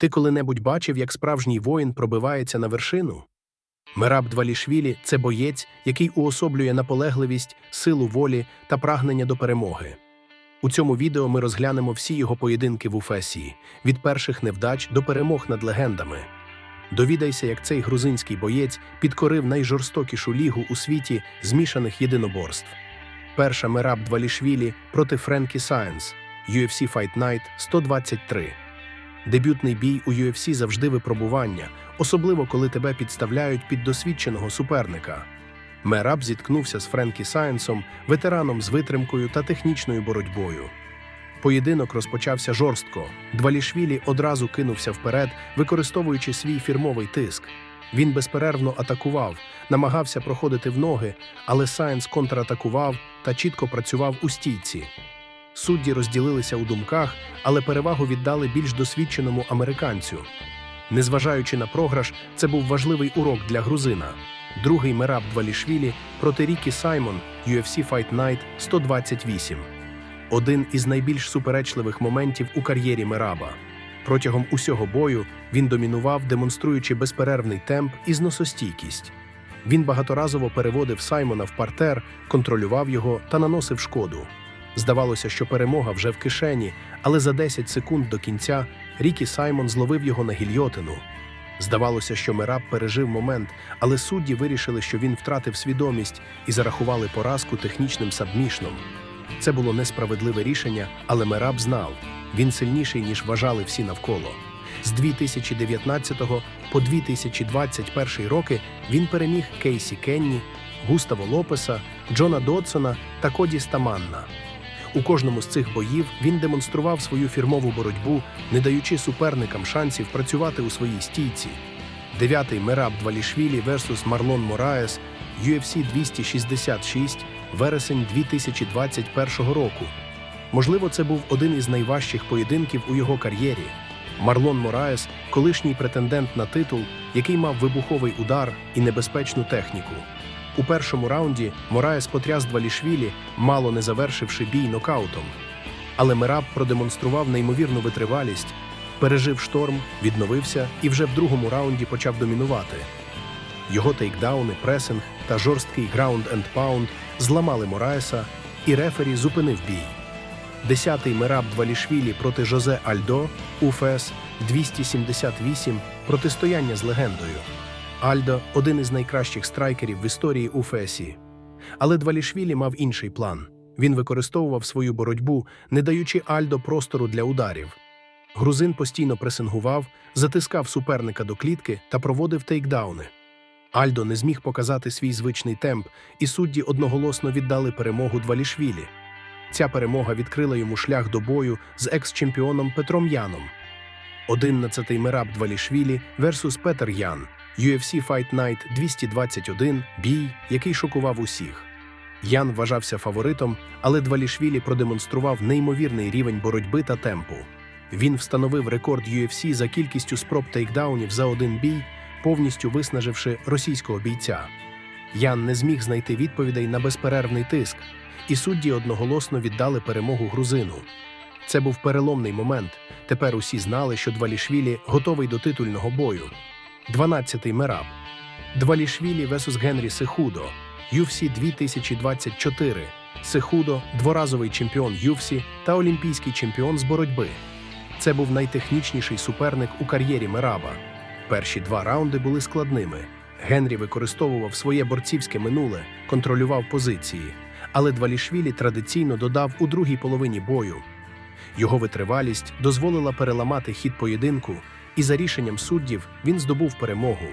Ти коли-небудь бачив, як справжній воїн пробивається на вершину? Мераб Двалішвілі це боєць, який уособлює наполегливість, силу волі та прагнення до перемоги. У цьому відео ми розглянемо всі його поєдинки в Уфесії від перших невдач до перемог над легендами. Довідайся, як цей грузинський боєць підкорив найжорстокішу лігу у світі змішаних єдиноборств. Перша Мераб Двалішвілі проти Френкі Сайенс UFC Fight Night 123. Дебютний бій у UFC завжди випробування, особливо коли тебе підставляють під досвідченого суперника. Мераб зіткнувся з Френкі Сайенсом, ветераном з витримкою та технічною боротьбою. Поєдинок розпочався жорстко. Двалішвілі одразу кинувся вперед, використовуючи свій фірмовий тиск. Він безперервно атакував, намагався проходити в ноги, але Сайенс контратакував та чітко працював у стійці. Судді розділилися у думках, але перевагу віддали більш досвідченому американцю. Незважаючи на програш, це був важливий урок для грузина. Другий Мераб Двалішвілі проти Рікі Саймон UFC Fight Night 128. Один із найбільш суперечливих моментів у кар'єрі Мераба. Протягом усього бою він домінував, демонструючи безперервний темп і зносостійкість. Він багаторазово переводив Саймона в партер, контролював його та наносив шкоду. Здавалося, що перемога вже в кишені, але за 10 секунд до кінця Рікі Саймон зловив його на гільйотину. Здавалося, що Мераб пережив момент, але судді вирішили, що він втратив свідомість і зарахували поразку технічним сабмішном. Це було несправедливе рішення, але Мераб знав, він сильніший, ніж вважали всі навколо. З 2019 по 2021 роки він переміг Кейсі Кенні, Густаво Лопеса, Джона Додсона та Коді Стаманна. У кожному з цих боїв він демонстрував свою фірмову боротьбу, не даючи суперникам шансів працювати у своїй стійці. Дев'ятий Мераб Двалішвілі versus Марлон Мораес UFC 266 вересень 2021 року. Можливо, це був один із найважчих поєдинків у його кар'єрі. Марлон Мораес колишній претендент на титул, який мав вибуховий удар і небезпечну техніку. У першому раунді Мораес потряс Двалішвілі, мало не завершивши бій нокаутом. Але Мераб продемонстрував неймовірну витривалість, пережив шторм, відновився і вже в другому раунді почав домінувати. Його тейкдауни, пресинг та жорсткий граунд енд паунд зламали Мораеса, і рефері зупинив бій. Десятий Мераб Двалішвілі проти Жозе Альдо УФС 278 протистояння з легендою. Альдо один із найкращих страйкерів в історії УФСі. Але Двалішвілі мав інший план. Він використовував свою боротьбу, не даючи Альдо простору для ударів. Грузин постійно пресингував, затискав суперника до клітки та проводив тейкдауни. Альдо не зміг показати свій звичний темп, і судді одноголосно віддали перемогу Двалішвілі. Ця перемога відкрила йому шлях до бою з екс-чемпіоном Петром Яном. Одинадцятий Мераб Двалішвілі versus Петер Ян. UFC Fight Night 221 – бій, який шокував усіх. Ян вважався фаворитом, але Двалішвілі продемонстрував неймовірний рівень боротьби та темпу. Він встановив рекорд UFC за кількістю спроб тейкдаунів за один бій, повністю виснаживши російського бійця. Ян не зміг знайти відповідей на безперервний тиск, і судді одноголосно віддали перемогу грузину. Це був переломний момент. Тепер усі знали, що Двалішвілі готовий до титульного бою. 12-й Мераб. Двалішвілі vs Генрі Сехудо. UFC 2024. Сехудо – дворазовий чемпіон UFC та олімпійський чемпіон з боротьби. Це був найтехнічніший суперник у кар'єрі Мераба. Перші два раунди були складними. Генрі використовував своє борцівське минуле, контролював позиції, але Двалішвілі традиційно додав у другій половині бою. Його витривалість дозволила переламати хід поєдинку, і за рішенням суддів він здобув перемогу.